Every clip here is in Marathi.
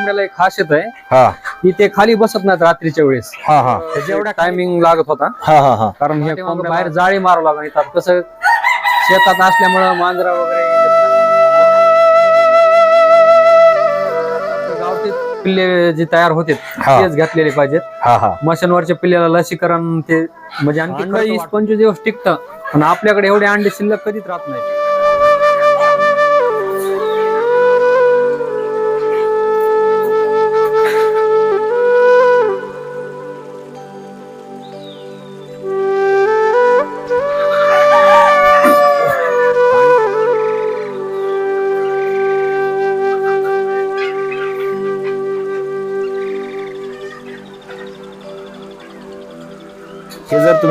कोंबड्याला एक खासियत आहे. हा. की ते खाली बसत नाहीत रात्रीच्या वेळेस. हा हा. एवढा टायमिंग लागत होता. हा हा हा. कारण हे कोंबड्या बाहेर जाळी मारू लागून येतात कसं शेतात असल्यामुळं मांजरा वगैरे गावठी पिल्ले जे तयार होते हा. तेच घातलेले पाहिजेत. हा हा. मशांवरच्या पिल्ल्याला लसीकरण ते म्हणजे आणखी वीस पंचवीस दिवस टिकतं. पण आपल्याकडे एवढे अंडे शिल्लक कधीच राहत नाही.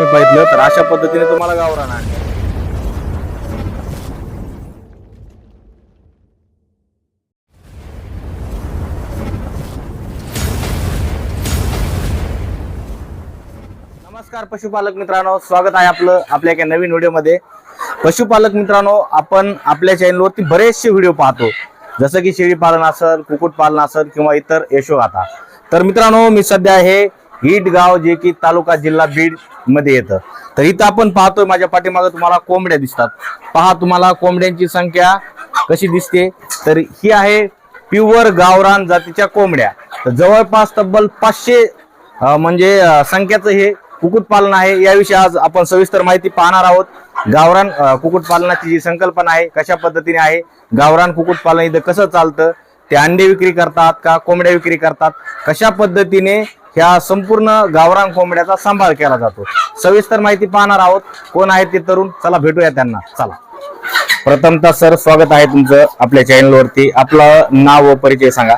हे नाहीत तर अशा पद्धतीने तुम्हाला गाव राहणार. नमस्कार पशुपालक मित्रांनो स्वागत आहे आपलं आपल्या एका नवीन व्हिडिओमध्ये. पशुपालक मित्रांनो आपण आपल्या चॅनलवरती बरेचसे व्हिडिओ पाहतो. जसं की शेळी पालन असेल कुक्कुट पालन असेल किंवा इतर यशोगाथा. तर मित्रांनो मी सध्या हे ईट गाव जे की तालुका जिल्हा बीडमध्ये येतं. तर इथं आपण पाहतोय माझ्या पाठीमागे तुम्हाला कोंबड्या दिसतात. पहा तुम्हाला कोंबड्यांची संख्या कशी दिसते. तर ही आहे प्युअर गावरान जातीच्या कोंबड्या. तर जवळपास तब्बल पाचशे म्हणजे संख्याचं हे कुक्कुटपालन आहे. याविषयी आज आपण सविस्तर माहिती पाहणार आहोत. गावरान कुक्कुटपालनाची जी संकल्पना आहे कशा पद्धतीने आहे गावरान कुक्कुटपालन इथं कसं चालतं ते अंडे विक्री करतात का कोंबड्या विक्री करतात कशा पद्धतीने ह्या संपूर्ण गावरान कोंबड्याचा सांभाळ केला जातो. सविस्तर माहिती पाहणार आहोत. कोण आहेत ते तरुण? चला भेटूया त्यांना. चला. प्रथमतः सर स्वागत आहे तुमचं आपल्या चॅनलवरती आपलं नाव व परिचय सांगा.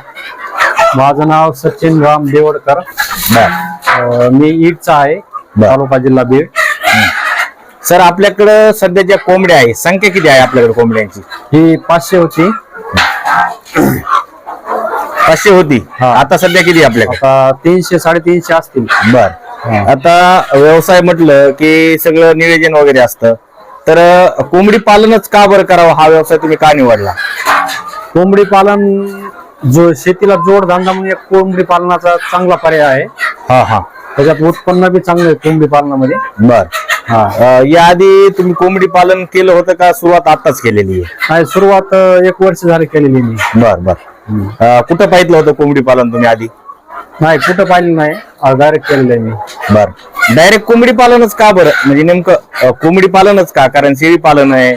माझं नाव सचिन राम देवडकर. अं, मी ईटचा आहे बर. तालुका जिल्हा बीड. सर आपल्याकडं सध्या ज्या कोंबड्या आहे संख्या किती आहे आपल्याकडे कोंबड्यांची? ही पाचशे होती. पाचशे होती. हा. आता सध्या किती आहे आपल्याकडे? आता तीनशे साडेतीनशे असतील. बर. आता व्यवसाय म्हटलं की सगळं नियोजन वगैरे असतं. तर अं, कोंबडी पालनच का बरं करावं? हा व्यवसाय तुम्ही का निवडला? कोंबडी पालन जो शेतीला जोडधंदा म्हणून एक कोंबडी पालनाचा चांगला पर्याय आहे. हा हा. त्याच्यात उत्पन्न बी चांगलं आहे कोंबडी पालनामध्ये. बर. हा. अं, याआधी तुम्ही कोंबडी पालन केलं होतं का? सुरुवात आताच केलेली आहे. नाही सुरुवात अं, एक वर्ष झाली केलेली मी. बर बर. कुठं पाहिलं होतं कोंबडी पालन तुम्ही आधी? नाही कुठं पाहिलं नाही. डायरेक्ट केलेलं आहे मी. बर. डायरेक्ट कोंबडी पालनच का बरं? म्हणजे नेमकं कोंबडी पालनच का? कारण शेळी पालन आहे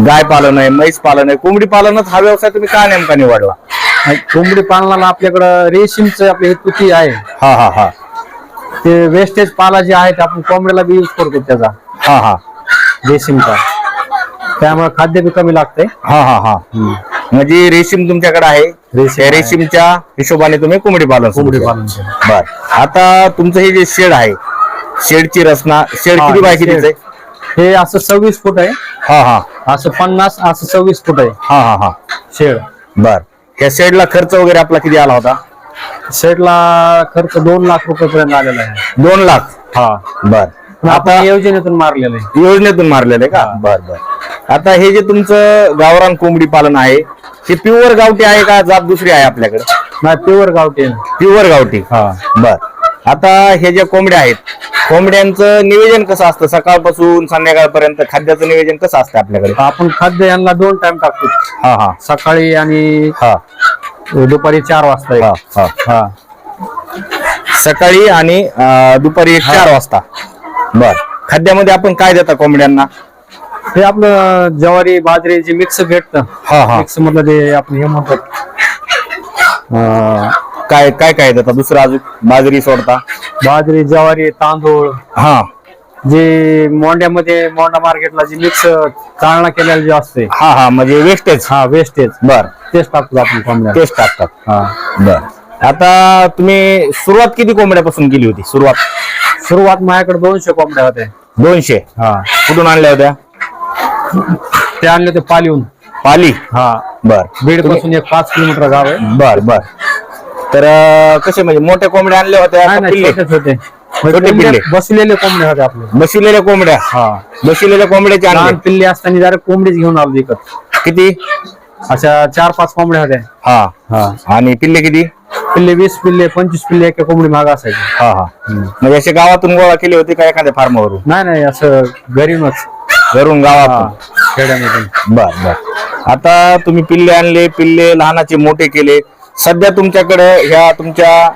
गाय पालन आहे म्हैस पालन आहे. कोंबडी पालनच हा व्यवसाय तुम्ही का नेमका निवडला? कोंबडी पालनाला आपल्याकडं रेशीमचं आपले हे तुती आहे. हा हा हा. ते वेस्टेज पाला जे आहे ते आपण कोंबड्याला बी यूज करतो त्याचा. हा हा. रेशीमचा. त्यामुळे खाद्य बी कमी लागतंय. हा हा हा. म्हणजे रेशीम तुमच्याकडे आहे. रेशीम त्या आहे. रेशीमच्या हिशोबाने तुम्ही कोंबडी पालन सुरू कोंबडी केलं. पालन बर. आता तुमचं हे जे शेड आहे शेडची रचना शेड हा, किती बाय. कितीच आहे? हे असं सव्वीस फूट आहे. हा हा. असं पन्नास असं सव्वीस फूट आहे. हा हा हा. शेड. बर. ह्या शेडला खर्च वगैरे आपला किती आला होता? शेडला खर्च दोन लाख रुपये पर्यंत आलेला आहे. दोन लाख? हा. बर. पण आपण योजनेतून मारलेलं आहे. योजनेतून मारलेलं आहे का? बर बर. आता हे जे तुमचं गावरान कोंबडी पालन आहे हे प्युअर गावठी आहे का जात दुसरी आहे आपल्याकडे? नाही प्युअर गावठी आहे. प्युअर गावठी. हा. बर. आता हे ज्या कोंबड्या आहेत कोंबड्यांचं नियोजन कसं असतं? सकाळपासून संध्याकाळपर्यंत खाद्याचं नियोजन कसं असतं आपल्याकडे? आपण खाद्य यांना दोन टाइम टाकतो. हा हा. सकाळी आणि हा. दुपारी चार वाजता एक. हा हा. हा. सकाळी आणि अं, दुपारी एक चार वाजता. बर. खाद्यामध्ये आपण काय देता कोंबड्यांना? हे आपलं ज्वारी बाजरी जे मिक्स भेटतं. हा हा. मिक्स मधलं जे आपण हे म्हणतात अं, काय काय काय देता? दुसरं अजून? बाजरी सोडता? बाजरी ज्वारी तांदूळ. हा. जे मोंड्यामध्ये मोंडा मार्केटला जे मिक्स चालना केलेलं जे असते. हा हा म्हणजे वेस्टेज हा वेस्टेज बर. तेच टाकतो आपण कोंबड्या. तेच टाकतात. हा. बर. आता तुम्ही सुरुवात किती कोंबड्यापासून केली होती? सुरुवात? सुरुवात माझ्याकडे दोनशे कोंबड्या होत्या. दोनशे? हा. कुठून आणल्या होत्या? ते आणले ते पालिहून. पाली? हा. बर. बीडपासून एक पाच किलोमीटर गाव आहे. बर बर. तर अं, कसे म्हणजे मोठ्या कोंबड्या नाही नाही? छोटे छोटे छोटे कोंबड्या-. बसलेले कोंबड्या होते आपले. बसविलेल्या कोंबड्या? हा. बसविलेल्या कोंबड्याचे लहान आणले पिल्ले असताना जरा कोंबडीच घेऊन आलो विकत किती? अशा चार पाच कोंबड्या होत्या. हा. हा. आणि पिल्ले किती? पिल्ले वीस पिल्ले पंचवीस पिल्ले एका कोंबडी माग असायची. हा हा. म्हणजे असे गावातून गोळा केली होती का एखाद्या फार्मवरून नाही नाही असं घरीनच घरून गावातून खेड्यामधून. बर बर. आता तुम्ही पिल्ले आणले पिल्ले लहानाचे मोठे केले. सध्या तुमच्याकडे ह्या तुमच्या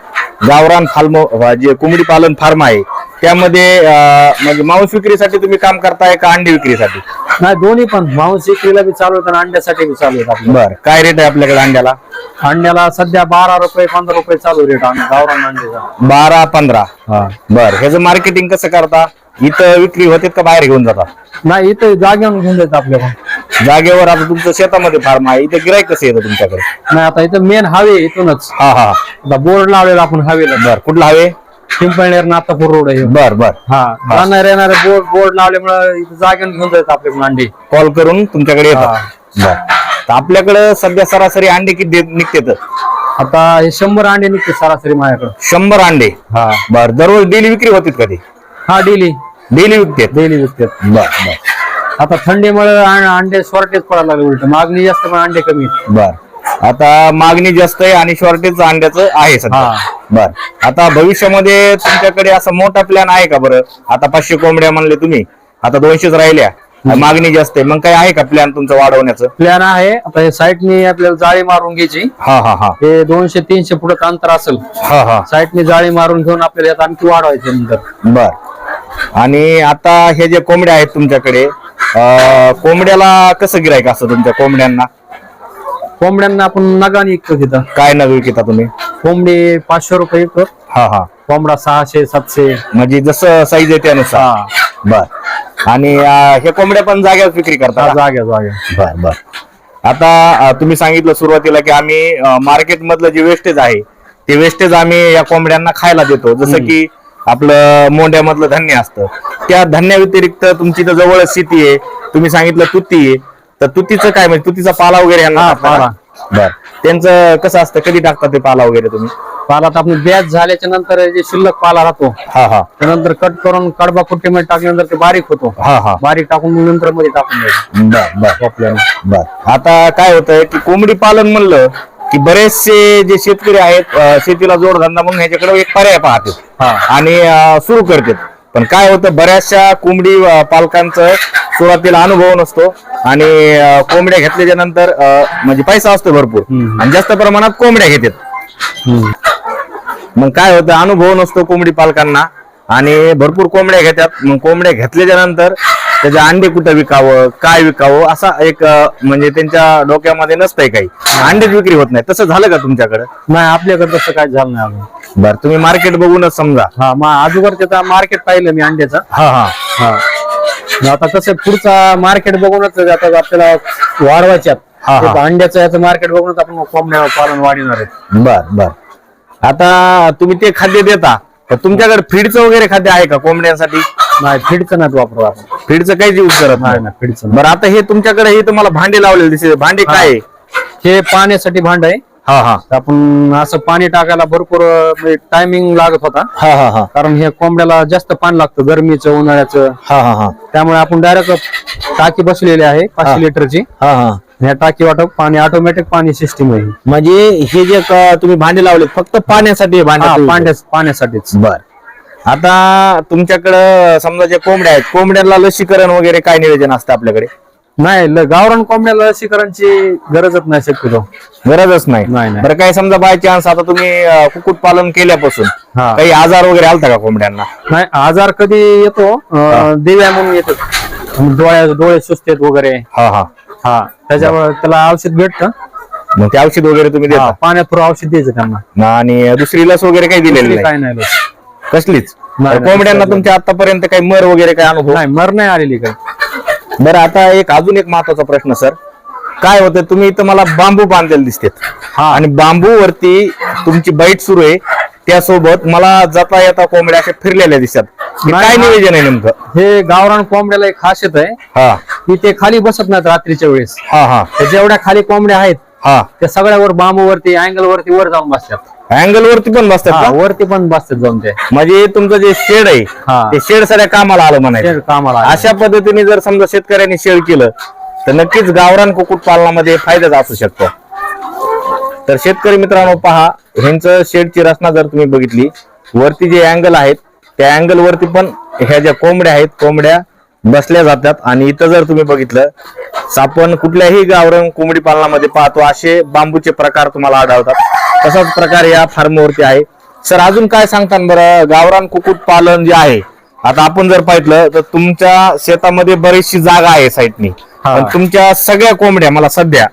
गावरान फार्म जे कोंबडी पालन फार्म आहे त्यामध्ये अं, म्हणजे मांस विक्रीसाठी तुम्ही काम करताय का अंडी विक्रीसाठी? नाही दोन्ही पण. मांस विक्रीला बी चालू आहेत आणि अंड्यासाठी बी चालू आहेत आपल्या बर. काय रेट आहे आपल्याकडे अंड्याला? अंड्याला सध्या बारा रुपये पंधरा रुपये चालू रेट आणि गावरान अंड्याचा. बारा पंधरा. हा. बर. ह्याचं मार्केटिंग कसं करता? इथं विक्री होते का बाहेर घेऊन जाता? नाही इथं जागेवर घेऊन जायचं आपल्याकडून जागेवर आता तुमचं शेतामध्ये फार्म आहे. इथे गिरायक कसं येतं तुमच्याकडे? नाही आता इथं मेन हवे इथूनच. हा हा. आता बोर्ड लावलेला आपण हवेला. बर. कुठला हवे? पिंपळनेर नातापूर रोड आहे. बर बर. हा. जाणार येणारे बोर्ड बोर्ड लावल्यामुळे इथं जागेवर घेऊन जायचं आपल्याकडून अंडी कॉल करून तुमच्याकडे. येतात. बर. तर आपल्याकडे सध्या सरासरी अंडे किती निघतात? आता हे शंभर अंडे निघते सरासरी माझ्याकडे. शंभर अंडे? हा. बर. दररोज डेली विक्री होती कधी? हा डेली. डेली विकतात? डेली विकतात. बर बर. आता थंडीमुळे अंडे शॉर्टेज पडायला लागले उलट. मागणी जास्त पण अंडे कमी. बर. आता मागणी जास्त आहे आणि शॉर्टेज अंड्याचं आहे सध्या. हा. बर. आता भविष्यामध्ये तुमच्याकडे असा मोठा प्लॅन आहे का बरं? आता पाचशे कोंबड्या म्हणले तुम्ही. आता दोनशेच राहिल्या. मागणी जास्त आहे. मग काय आहे का प्लॅन तुमचं वाढवण्याचं? प्लॅन आहे. आता हे साईडनी आपल्याला जाळी मारून घ्यायची. हा हा हा. हे दोनशे तीनशे फुट अंतर असेल. हा हा. साईडनी जाळी मारून घेऊन आपल्याला यात आणखी वाढवायचे नंतर. बर. आणि आता हे जे कोंबड्या आहेत तुमच्याकडे अं, कोंबड्याला कसं गिरायक असतं तुमच्या कोंबड्यांना? कोंबड्यांना आपण नगाने विकतो तिथं. काय नग विकता तुम्ही? कोंबडी पाचशे रुपये विकतो. हा हा. कोंबडा सहाशे सातशे. म्हणजे जसं साईज आहे त्यानुसार. बर. आणि अं, हे कोंबड्या पण जाग्यावर विक्री करता हा, का? जाग्या जाग्या बर बर. आता अं, तुम्ही सांगितलं सुरुवातीला की आम्ही मार्केट मधलं जे वेस्टेज आहे ते वेस्टेज आम्ही या कोंबड्यांना खायला देतो. जसं की आपलं मोंड्यामधलं धान्य असतं. त्या धान्या व्यतिरिक्त तुमची तर जवळच शेती आहे. तुम्ही सांगितलं तुती आहे. तर तुतीचं काय म्हणजे तुतीचा पाला वगैरे यांना हा, टाकता का? पाला. बर. त्यांचं कसं असतं? कधी टाकता ते पाला वगैरे तुम्ही? पाला तर आपण बॅच झाल्याच्यानंतर जे शिल्लक पाला राहतो हा हा. त्यानंतर कट करून कडबा कुट्टीमध्ये टाकल्यानंतर ते बारीक होतो. हा हा. बारीक टाकून मग नंतर मध्ये टाकून द्यायचं. बर बर. आपल्याला बर. आता काय होतंय की कोंबडी पालन म्हणलं की बरेचसे जे शेतकरी आहेत अं, शेतीला जोडधंदा म्हणून ह्याच्याकडे एक पर्याय पाहतात हा. आणि सुरू करतात पण काय होतं बऱ्याचशा कोंबडी अं, पालकांचं सुरुवातीला अनुभव नसतो. आणि कोंबड्या घेतल्याच्या नंतर म्हणजे पैसा असतो भरपूर. आणि जास्त प्रमाणात कोंबड्या घेतात. मग काय होतं अनुभव नसतो कोंबडी पालकांना. आणि भरपूर कोंबड्या घेतात. मग कोंबड्या घेतल्याच्या नंतर त्याचे अंडे कुठं विकावं काय विकावं असा एक म्हणजे त्यांच्या डोक्यामध्ये नसतंय काही. अंडेच विक्री होत नाही. तसं झालं का तुमच्याकडे? नाही आपल्याकडे तसं काय झालं नाही बर तुम्ही मार्केट बघूनच समजा. हा मग अगोदर त्याचा मार्केट पाहिलं मी अंड्याचा. हा हा. हा. आता कसं पुढचा मार्केट बघूनच आता आपल्याला वाढवायच्यात. ते अंड्याचं याचं मार्केट बघूनच आपण कोंबड्या पालन वाढवणार आहे. बर बर. आता तुम्ही ते खाद्य देता तर तुमच्याकडे फीडचं वगैरे खाद्य आहे का कोंबड्यांसाठी? नाही फीडचं नाही वापरू आपण. फीडचं काहीच यूज करत नाही. ना फीडचं बरं आता हे तुमच्याकडे हे तुम्हाला भांडे लावलेले दिसते. भांडे काय? हे पाण्यासाठी भांड आहे. हा हा. आपण असं पाणी टाकायला भरपूर टायमिंग लागत होता. हा हा हा. कारण हे कोंबड्याला जास्त पाणी लागतं गरमीचं उन्हाळ्याचं. हा हा हा. त्यामुळे आपण डायरेक्ट टाकी बसलेली आहे पाचशे लिटरची. हा हा. ह्या टाकी वाटप पाणी ऑटोमॅटिक पाणी सिस्टीम आहे. म्हणजे हे जे तुम्ही भांडे लावले फक्त पाण्यासाठी भांडे पाण्यासाठीच. बर. आता तुमच्याकडं समजा जे कोंबड्या आहेत कोंबड्यांना लसीकरण वगैरे काय नियोजन असतं आपल्याकडे? नाही ल- गावरान कोंबड्याला लसीकरणची गरजच नाही शक्यतो. गरजच नाही. नाही, नाही. बरं काय समजा बाय चान्स आता तुम्ही अं, कुक्कुट पालन केल्यापासून हा. काही आजार वगैरे आलता का कोंबड्यांना? नाही आजार कधी येतो? अं, देव्या म्हणून येतो. डोळ्या डोळे सुस्तेत वगैरे. हा हा. हा त्याच्यावर त्याला औषध भेटतं. मग ते औषध वगैरे तुम्ही देता? पाण्यात पुरं औषध द्यायचं त्यांना. आणि दुसरी लस वगैरे काही दिलेली नाही? काय नाही लस. कसलीच? नाही, कोंबड्यांना. तुमच्या आतापर्यंत काही मर वगैरे काय अनुभव? नाही मर नाही आलेली काही. बरं आता एक अजून एक महत्त्वाचा प्रश्न सर. काय होतं तुम्ही इथं मला बांबू बांधलेले दिसते हा. आणि बांबू वरती तुमची बाईट सुरू आहे. त्यासोबत मला जाता येता कोंबड्या अशा फिरलेल्या दिसतात. हे नाही, काय हा. नियोजन आहे नेमकं? हे गावरान कोंबड्याला एक खासियत आहे. हा. की ते खाली बसत नाहीत रात्रीच्या वेळेस. हा हा. जेवढ्या खाली कोंबड्या आहेत हा. त्या सगळ्यावर बांबूवरती अँगल वरती वर जाऊन बसतात. अँगल वरती पण बसतात हा, का? वरती पण बसतात जाऊन ते. म्हणजे तुमचं जे शेड आहे हा. ते शेड सगळ्या कामाला आलं म्हणायचं. कामाला आहे. अशा पद्धतीने जर समजा शेतकऱ्यांनी शेड केलं तर नक्कीच गावरान कुक्कुट पालनामध्ये फायदाच असू शकतो. तर शेतकरी मित्रांनो पहा ह्यांचं शेडची रचना जर तुम्ही बघितली वरती जे अँगल आहेत त्या अँगल वरती पण ह्या ज्या कोंबड्या आहेत कोंबड्या बसल्या जातात. आणि इथं जर तुम्ही बघितलं आपण कुठल्याही गावरण कोंबडी पालनामध्ये पाहतो असे बांबूचे प्रकार तुम्हाला आढळतात. तसाच प्रकार या फार्मवरती आहे. सर अजून काय सांगतात बरं? गावरान कुक्कुट पालन जे आहे आता आपण जर पाहिलं तर तुमच्या शेतामध्ये बरीचशी जागा आहे साईडनी. पण तुमच्या सगळ्या कोंबड्या मला सध्या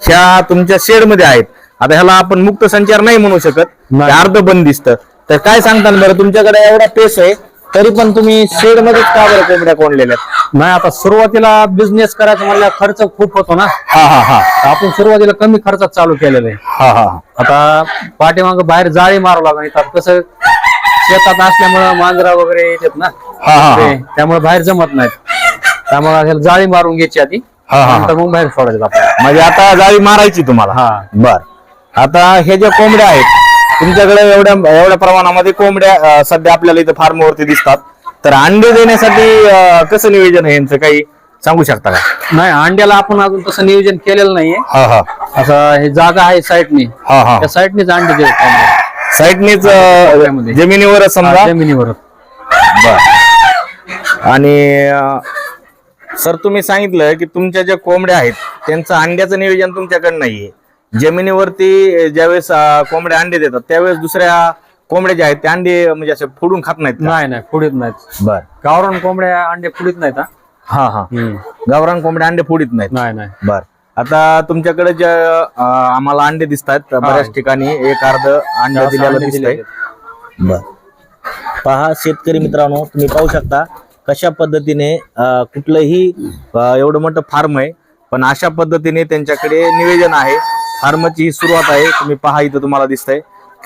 ह्या तुमच्या शेडमध्ये आहेत. आता ह्याला आपण मुक्त संचार नाही म्हणू शकत अर्ध बंदिस्त तर काय सांगतात बरं? तुमच्याकडे एवढा पेस आहे तरी पण तुम्ही शेड मध्येच का बरं कोंबड्या कोंडलेल्या आहेत? नाही आता सुरुवातीला बिझनेस करायचा म्हणल्या खर्च खूप होतो ना. हा हा हा. तर आपण सुरुवातीला कमी खर्चात चालू केलेलं आहे. हा हा आता पाठीमाग बाहेर जाळी मारावं लागेल. इथं कसं शेतात असल्यामुळं मांजरा वगैरे येतात ना. हा हा ते, त्यामुळे बाहेर जमत नाहीत. त्यामुळे जाळी मारून घ्यायची आधी. हा, हा. नंतर मग बाहेर सोडायचं आपण म्हणजे आता जाळी मारायची तुम्हाला. हा. बर. आता हे ज्या कोंबड्या आहेत तुमच्याकडे एवढ्या एवढ्या प्रमाणामध्ये कोंबड्या सध्या आपल्याला इथं फार्मवरती दिसतात. तर अंडे देण्यासाठी कसं नियोजन आहे यांचं? काही सांगू शकता का? नाही अंड्याला आपण अजून तसं नियोजन केलेलं नाहीये. हा हा. असं हे जागा आहे साईडनी हा हा. त्या साईडनीच अंडे देतात साईडनीच. जमिनीवरच समजा? जमिनीवर. बर. आणि सर तुम्ही सांगितलं की तुमच्या ज्या कोंबड्या आहेत त्यांचं अंड्याचं नियोजन तुमच्याकडे नाहीये. जमिनीवरती ज्यावेळेस अं, कोंबड्या अंडे देतात त्यावेळेस दुसऱ्या कोंबड्या ज्या आहेत त्या अंडे म्हणजे असे फोडून खात नाहीत? नाही नाही फुडीत नाहीत. बर. गावरान कोंबड्या अंडे फुडीत नाहीत हा. हा हा. गावरान कोंबड्या अंडे फोडीत नाहीत. नाही नाही. बर. आता तुमच्याकडे जे अं, आम्हाला अंडे दिसत आहेत बऱ्याच ठिकाणी एक अर्ध अंडे दिलेलं अंडे दिसतंय. दिलेले बर. पहा शेतकरी मित्रांनो तुम्ही पाहू शकता कशा पद्धतीने अं, कुठलंही अं, एवढं मोठं फार्म आहे पण अशा पद्धतीने त्यांच्याकडे निवेदन आहे. फार्मची ही सुरुवात आहे. तुम्ही पहा इथं तुम्हाला दिसतंय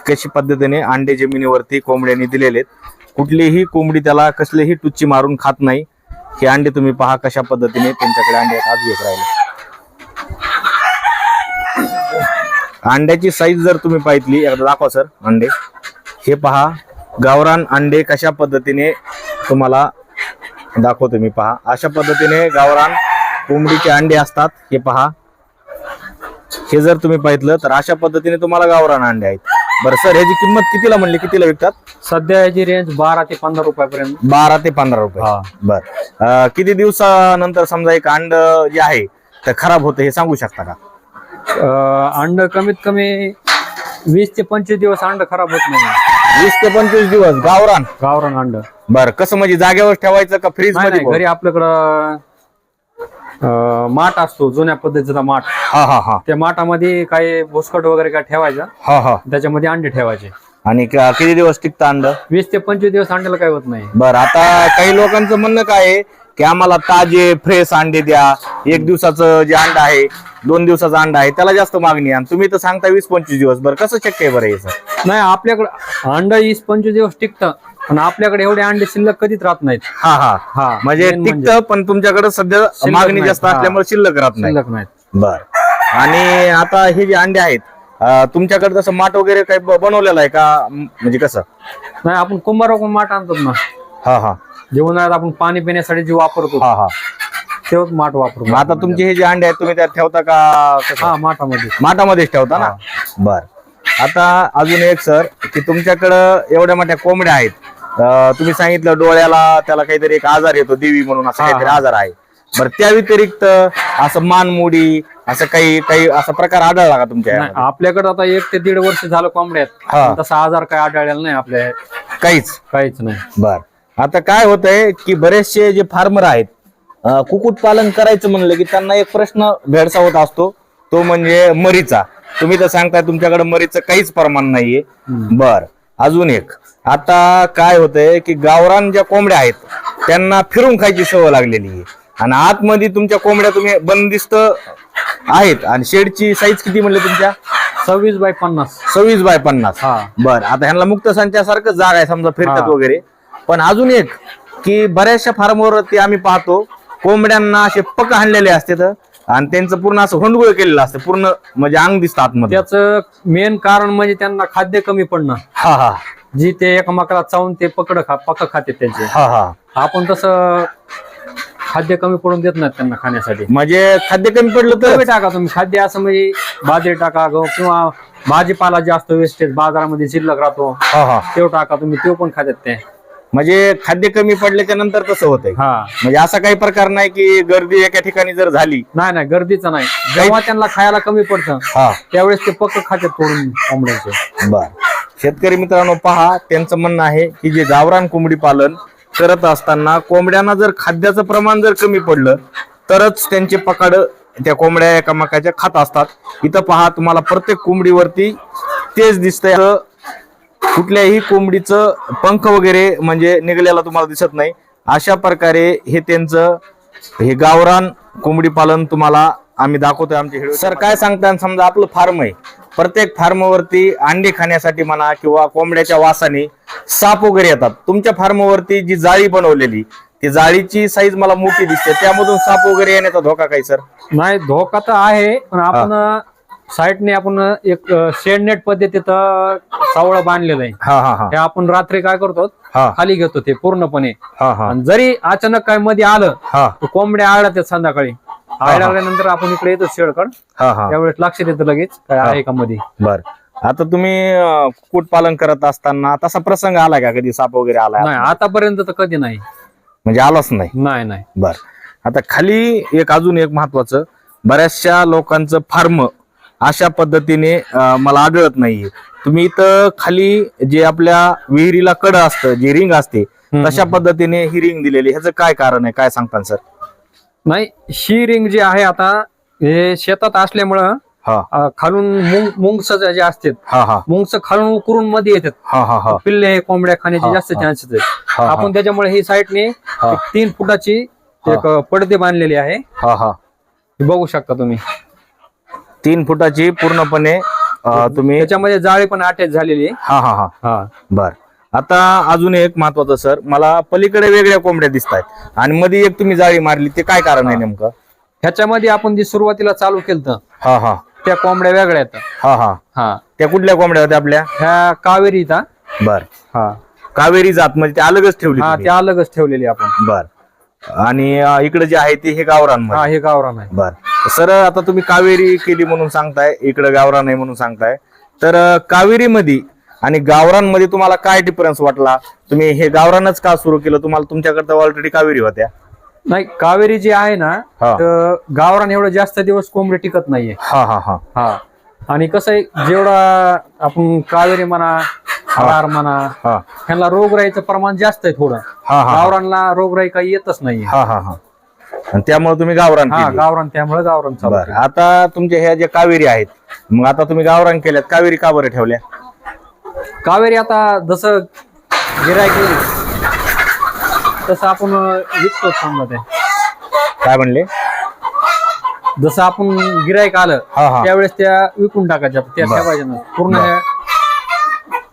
कशी पद्धतीने अंडे जमिनीवरती कोंबड्यांनी दिलेले आहेत कुठलीही कोंबडी त्याला कसलीही टुच्ची मारून खात नाही. हे अंडे तुम्ही पहा कशा पद्धतीने त्यांच्याकडे अंडे आज घेत राहिले. अंड्याची साईज जर तुम्ही पाहितली एकदा दाखवा सर अंडे. हे पहा गावरान अंडे कशा पद्धतीने तुम्हाला दाखवतो मी पहा. अशा पद्धतीने गावरान कोंबडीचे अंडे असतात हे पहा. हे जर तुम्ही पाहितलं तर अशा पद्धतीने तुम्हाला गावरान अंडे आहेत. बरं सर ह्याची किंमत कितीला म्हणली? कितीला विकतात? सध्या याची रेंज बारा ते पंधरा रुपयापर्यंत. बारा ते पंधरा रुपये. हा. बर. किती दिवसानंतर समजा एक अंड जे आहे ते खराब होतं हे सांगू शकता का? अं, अंड कमीत कमी वीस ते पंचवीस दिवस अंड खराब होत नाही. वीस ते पंचवीस दिवस गावरान? गावरान अंड. बर कसं म्हणजे जागेवर ठेवायचं का फ्रीज नाही मध्ये नाही, घरी आपल्याकडं अं, माठ असतो जुन्या पद्धतीचा माठ. हा हा हा. त्या माठामध्ये काही भुसकट वगैरे काय ठेवायचा? हा हा. त्याच्यामध्ये अंडे ठेवायचे. आणि क- किती दिवस टिकतं अंड? वीस ते पंचवीस दिवस अंड्याला काय होत नाही. बर आता काही लोकांचं म्हणणं काय आहे की आम्हाला ताजे फ्रेश अंडे द्या. एक दिवसाचं जे अंड आहे दोन दिवसाचं अंड आहे त्याला जास्त मागणी आहे. आणि तुम्ही तर सांगता वीस पंचवीस दिवस. बरं कसं शक्य आहे बरं हे सर? नाही आपल्याकडे अंड वीस पंचवीस दिवस टिकतं. पण आपल्याकडे एवढे अंडे शिल्लक कधीच राहत नाहीत. हा हा. हा म्हणजे main टिकतं पण तुमच्याकडे सध्या शिल्लक मागणी नाही. जास्त हा. असल्यामुळे शिल्लक राहत नाही. शिल्लक नाहीत. बर. आणि आता हे जे अंडे आहेत अं, तुमच्याकडे तसं माठ वगैरे काही ब- बनवलेलं आहे का? म- म्हणजे कसं? नाही आपण कुंभार माठ आणतो ना. हा हा. जे उन्हाळ्यात आपण पाणी पिण्यासाठी जे वापरतो हा हा. तेव्हाच माठ वापरतो. मग आता तुमचे हे जे अंडे आहेत तुम्ही त्यात ठेवता का? कसं? हा माठामध्ये. माठामध्येच ठेवता ना? बर. आता अजून एक सर की तुमच्याकडं एवढ्या मोठ्या कोंबड्या आहेत. अं, तुम्ही सांगितलं डोळ्याला त्याला काहीतरी एक आजार येतो देवी म्हणून असं काहीतरी. आजार आहे. बरं त्या व्यतिरिक्त असं मानमुडी असं काही काही असा प्रकार आढळला का तुमच्या नाही? आपल्याकडे आता एक ते दीड वर्ष झालं कोंबड्यात. हा. तसा आजार काय आढळलेला नाही आपल्या काहीच? काहीच नाही. बर. आता काय होतंय की बरेचसे जे फार्मर आहेत अं, कुक्कुट पालन करायचं म्हणलं की त्यांना एक प्रश्न भेडसावत असतो. तो म्हणजे मरीचा. तुम्ही तर सांगताय तुमच्याकडे मरीचं काहीच प्रमाण नाहीये. बर. अजून एक. आता काय होतंय की गावरान ज्या कोंबड्या आहेत त्यांना फिरून खायची सवय लागलेली आहे. आणि आतमध्ये तुमच्या कोंबड्या तुम्ही बंदिस्त आहेत. आणि शेडची साईज किती म्हणले तुमच्या? सव्वीस बाय पन्नास. सव्वीस बाय पन्नास. हा. बर आता ह्यांना मुक्त संचासारखं जागा आहे समजा फिरतात. वगैरे. पण अजून एक की बऱ्याचशा फार्मवरती आम्ही पाहतो कोंबड्यांना असे पक आणलेले असते आणि त्यांचं पूर्ण असं होंडगुळ केलेलं असतं पूर्ण म्हणजे अंग दिसतं आतमध्ये. त्याचं मेन कारण म्हणजे त्यांना खाद्य कमी पडणं. हा हा. जी ते एकमेकाला चावून ते पकड खा पक खाते त्यांचे. हा हा. आपण तसं खाद्य कमी पडून देत नाहीत त्यांना खाण्यासाठी. म्हणजे खाद्य कमी पडलं तर? कमी टाका तुम्ही. खाद्य असं म्हणजे बाजरी टाका गहू किंवा भाजीपाला जास्त वेस्टेज बाजारामध्ये शिल्लक राहतो हा हा. तेव टाका तुम्ही तेव पण खात्यात ते. म्हणजे खाद्य कमी पडल्याच्या नंतर तसं होतंय. हा. म्हणजे असा काही प्रकार नाही की गर्दी एका ठिकाणी जर झाली. नाही नाही गर्दीचं नाही. जेव्हा त्यांना खायला कमी पडतं हा. त्यावेळेस ते पक्क खात्यात तोडून कोंबड्याचे बर. शेतकरी मित्रांनो पहा त्यांचं म्हणणं आहे की जे गावरान कोंबडी पालन करत असताना कोंबड्यांना जर खाद्याचं प्रमाण जर कमी पडलं तरच त्यांचे पकाड त्या कोंबड्या एकामेकाच्या खात असतात. इथं पहा तुम्हाला प्रत्येक कोंबडीवरती तेच दिसतंय. कुठल्याही कोंबडीचं पंख वगैरे म्हणजे निघलेला तुम्हाला दिसत नाही. अशा प्रकारे हे त्यांचं हे गावरान कोंबडी पालन तुम्हाला आम्ही दाखवतोय आमच्या व्हिडिओ सर काय सांगता समजा आपलं फार्म आहे. प्रत्येक फार्मवरती अंडे खाण्यासाठी म्हणा किंवा कोंबड्याच्या वासाने साप वगैरे येतात. तुमच्या फार्मवरती जी जाळी बनवलेली ती जाळीची साईज मला मोठी दिसते. त्यामधून साप वगैरे येण्याचा धोका काय सर? नाही धोका तर आहे पण आपण साईडने आपण एक शेड नेट पद्धतीत सावळं बांधलेलं आहे. हा हा हा. हे आपण रात्री काय करतो? हा. खाली घेतो ते पूर्णपणे. हा हा. जरी अचानक काय मध्ये आलं हा. तर कोंबड्या आळतात संध्याकाळी. आळल्यानंतर आपण इकडे येतो शेडकड त्यावेळेस लक्षात येतं लगेच काय आहे का मध्ये. बर. आता तुम्ही अं, कुक्कुट पालन करत असताना तसा प्रसंग आला का? कधी साप वगैरे आला? नाही आतापर्यंत तर कधी नाही. म्हणजे आलाच नाही. नाही नाही. बर. आता खाली एक अजून एक महत्वाचं बऱ्याचशा लोकांचं फार्म अशा पद्धतीने मला आढळत नाहीये. तुम्ही इथं खाली जे आपल्या विहिरीला कड असतं जे रिंग असते. तशा पद्धतीने ही रिंग दिलेली ह्याचं काय कारण आहे? काय सांगता सर? नाही ही रिंग जी आहे आता हे शेतात असल्यामुळं हा. अं, खालून मुंग मुंगस जे असतात हा हा. मुंगस खालून उकरून मध्ये येतात. हा हा हा. पिल्ले कोंबड्या खाण्याचे जास्त. चान्सेस आहेत. हा, हा. आपण त्याच्यामुळे ही साईडने हा. तीन फुटाची एक पडदे बांधलेली आहे. हा हा. हे बघू शकता तुम्ही. तीन फुटाची पूर्णपणे अं, तुम्ही त्याच्यामध्ये जाळी पण अटॅच झालेली आहे. हा हा हा. हा. बर. आता अजून एक महत्वाचं सर. मला पलीकडे वेगळ्या कोंबड्या दिसत आहेत आणि मध्ये एक तुम्ही जाळी मारली ते काय कारण आहे नेमकं? ह्याच्यामध्ये आपण जी सुरुवातीला चालू केलं हा हा. त्या कोंबड्या वेगळ्या आहेत. हा हा. हा. त्या कुठल्या कोंबड्या होत्या आपल्या? ह्या कावेरीचा बर. हा. कावेरी जात म्हणजे ते अलगच ठेवली हा तुम्ही. त्या अलगच ठेवलेली आपण. बर. आणि अं, इकडे जे आहे ते हे गावरान हा हे गावरान आहे. बर. सर आता तुम्ही कावेरी केली म्हणून सांगताय इकडे गावरान आहे म्हणून सांगताय. तर अं, कावेरीमध्ये आणि गावरानमध्ये तुम्हाला काय डिफरन्स वाटला? तुम्ही हे गावरानच का सुरू केलं? तुम्हाला तुमच्याकडे ऑलरेडी कावेरी होत्या. नाही कावेरी जी आहे ना हा. तर गावरान एवढं जास्त दिवस कोंबडी टिकत नाहीये. हा हा हा. हा. आणि कसं आहे जेवढा आपण कावेरी म्हणा हार म्हणा हा. ह्यांना रोगराईचं प्रमाण जास्त आहे थोडं. हा हा गावरानला रोगराई काही येतच नाहीये हा हा हा. आणि त्यामुळे तुम्ही गावरान हा केली. गावरान त्यामुळे गावरान चालू बरं. आता तुमच्या ह्या ज्या कावेरी आहेत मग आता तुम्ही गावरान केल्यात कावेरी का बरं ठेवल्या? कावेरी आता जसं गिरायक येईल तसं आपण विकतो समजा ते. काय म्हणले? जसं आपण गिरायक आलं हा हा. त्यावेळेस त्या विकून टाकायच्या त्या. ठेवायच्या ना पूर्ण. हे-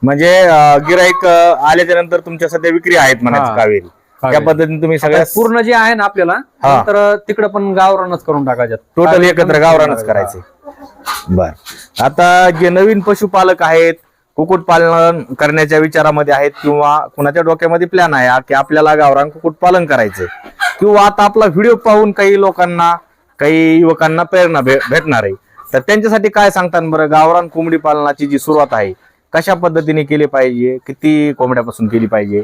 म्हणजे गिराईक आल्याच्यानंतर तुमच्या सध्या विक्री आहेत म्हणायचं. कावेरी त्या. पद्धतीने तुम्ही सगळ्या पूर्ण जे आहे ना आपल्याला हा. तर तिकडे पण गावरानच करून टाकायच्यात टोटल एकत्र गावरानच करायचं. करायचे बर आता जे नवीन पशुपालक आहेत कुक्कुट पालन करण्याच्या विचारामध्ये आहेत किंवा कुणाच्या डोक्यामध्ये प्लॅन आहे की आपल्याला गावरान कुक्कुट पालन करायचंय किंवा आता आपला व्हिडिओ पाहून काही लोकांना काही युवकांना प्रेरणा भे- भेटणार आहे तर त्यांच्यासाठी काय सांगतात बरं गावरान कोंबडी पालनाची जी सुरुवात आहे कशा पद्धतीने केली पाहिजे? किती कोंबड्यापासून केली पाहिजे?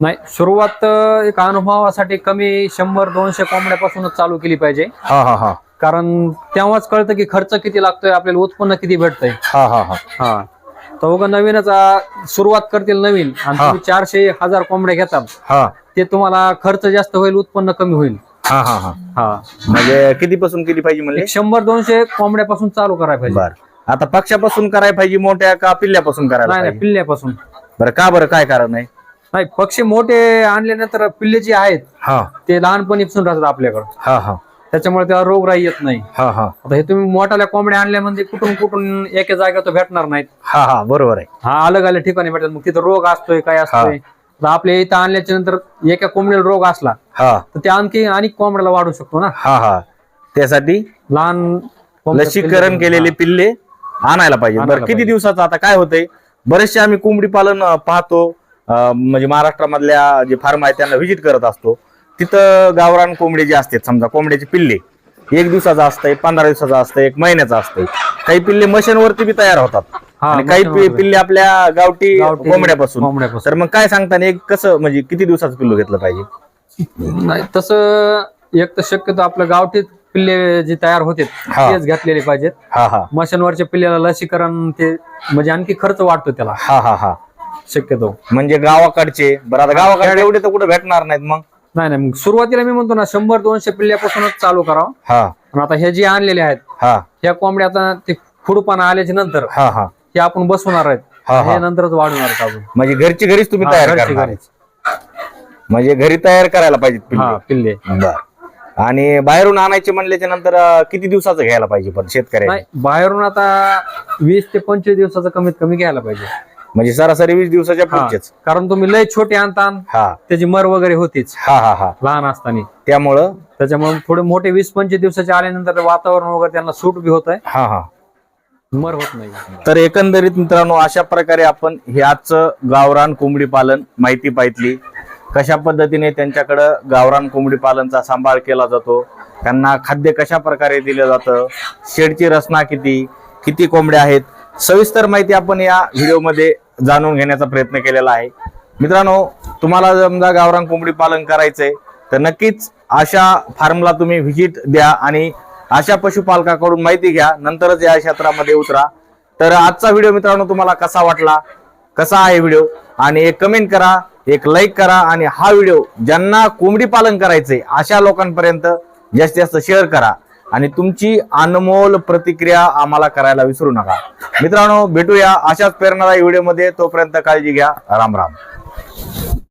नाही सुरुवात एक अनुभवासाठी कमी शंभर दोनशे कोंबड्यापासूनच चालू केली पाहिजे. हा हा हा. कारण तेव्हाच कळतं की खर्च किती लागतोय आपल्याला उत्पन्न किती भेटतंय. हा हा हा. हा. तर उगा नवीनच आ, सुरुवात करतील नवीन आणि हा. तुम्ही चारशे हजार कोंबड्या घेतात. हा. ते तुम्हाला खर्च जास्त होईल उत्पन्न कमी होईल. हा हा हा. हा. म्हणजे कितीपासून केली पाहिजे म्हणले? एक शंभर दोनशे कोंबड्यापासून चालू करायला पाहिजे. बर. आता पक्षापासून करायला पाहिजे मोठ्या का पिल्ल्यापासून करायला नाही नाही पाहिजे? पिल्ल्यापासून. बरं का बरं काय कारण आहे? नाही पक्षी मोठे आणल्यानंतर पिल्ले जे आहेत हा. ते लहानपणीपासून राहतात आपल्याकडे. हा हा. त्याच्यामुळे त्याला रोगराई येत नाही. हा हा. आता हे तुम्ही मोठ्याल्या कोंबड्या आणल्या म्हणजे कुठून कुठून एका जागा तो भेटणार नाहीत. हा हा बरोबर आहे. हा अलग अलग ठिकाणी भेटतात. मग तिथं रोग असतोय काय असतोय? आपल्या इथं आणल्याच्या नंतर एका कोंबडीला रोग असला हा. तर ते आणखी आणि कोंबड्याला वाढू शकतो ना. हा हा. त्यासाठी लहान कोंबड्या लसीकरण केलेले पिल्ले आणायला पाहिजे. बरं किती. दिवसाचं आता काय होतंय? बरेचसे आम्ही कोंबडी पालन पाहतो. म्हणजे महाराष्ट्रामधल्या जे फार्म आहेत त्यांना व्हिजिट करत असतो. तिथं गावरान कोंबडे जे असतात समजा कोंबड्याचे पिल्ले एक दिवसाचा असतंय पंधरा दिवसाचा असतंय एक महिन्याचा असतंय. काही पिल्ले मशीनवरती बी तयार होतात. आणि काही. पिल्ले आपल्या गावठी कोंबड्यापासून. तर मग काय सांगताना एक कसं म्हणजे किती दिवसाचं पिल्लू घेतलं पाहिजे? नाही तसं एक तर शक्यतो आपलं गावठी पिल्ले जे तयार होते हा. तेच घातलेले पाहिजेत. हा हा. मशीनवरच्या पिल्ल्याला लसीकरण ते म्हणजे आणखी खर्च वाटतो त्याला. हा हा हा. शक्यतो. म्हणजे गावाकडचे बरं आता गावाकडे एवढे तर कुठे भेटणार नाहीत मग? नाही नाही मग सुरुवातीला मी म्हणतो ना शंभर दोनशे पिल्ल्यापासूनच चालू करावं. हा. पण आता हे जे आणलेले आहेत हा. ह्या कोंबड्या आता ते खुडपाना आल्याच्यानंतर हा हा. हे आपण बसवणार आहेत. हा, हा. हे नंतरच वाढवणार आहेत अजून. म्हणजे घरची घरीच तुम्ही हा, तयार घरची करणार. घरीच. म्हणजे घरी तयार करायला पाहिजेत हा पिल्ले. पिल्ले. बर. आणि बाहेरून आणायचे म्हणल्याच्या नंतर अं, किती दिवसाचं घ्यायला पाहिजे पण शेतकऱ्याने? नाही बाहेरून आता वीस ते पंचवीस दिवसाचं कमीत कमी घ्यायला पाहिजे. म्हणजे सरासरी वीस दिवसाच्या हा. पुढचेच. कारण तुम्ही लय छोटे आणता हा. त्याची मर वगैरे होतीच. हा हा हा. लहान असताना. त्यामुळं? त्याच्यामुळे थोडे मोठे वीस पंचवीस दिवसाचे आल्यानंतर वातावरण वगैरे त्यांना सूट बी होत आहे हा हा. मर होत नाही. तर एकंदरीत मित्रांनो अशा प्रकारे आपण हे आजचं गावरान कोंबडी पालन माहिती पाहितली. कशा पद्धतीने त्यांच्याकडं गावरान कोंबडी पालनचा सांभाळ केला जातो? त्यांना खाद्य कशा प्रकारे दिलं जातं? शेडची रचना किती? किती कोंबड्या आहेत? सविस्तर माहिती आपण या व्हिडिओमध्ये जाणून घेण्याचा प्रयत्न केलेला आहे. मित्रांनो तुम्हाला समजा गावरान कोंबडी पालन करायचंय तर नक्कीच अशा फार्मला तुम्ही व्हिजिट द्या आणि अशा पशुपालकाकडून माहिती घ्या. नंतरच या क्षेत्रामध्ये उतरा. तर आजचा व्हिडिओ मित्रांनो तुम्हाला कसा वाटला? कसा आहे व्हिडिओ आणि एक कमेंट करा एक लाईक करा आणि हा व्हिडिओ ज्यांना कोंबडी पालन करायचंय अशा लोकांपर्यंत जास्तीत जास्त शेअर करा. आणि तुमची अनमोल प्रतिक्रिया आम्हाला करायला विसरू नका. मित्रांनो भेटूया अशाच प्रेरणादायी व्हिडिओमध्ये तोपर्यंत काळजी घ्या. राम राम.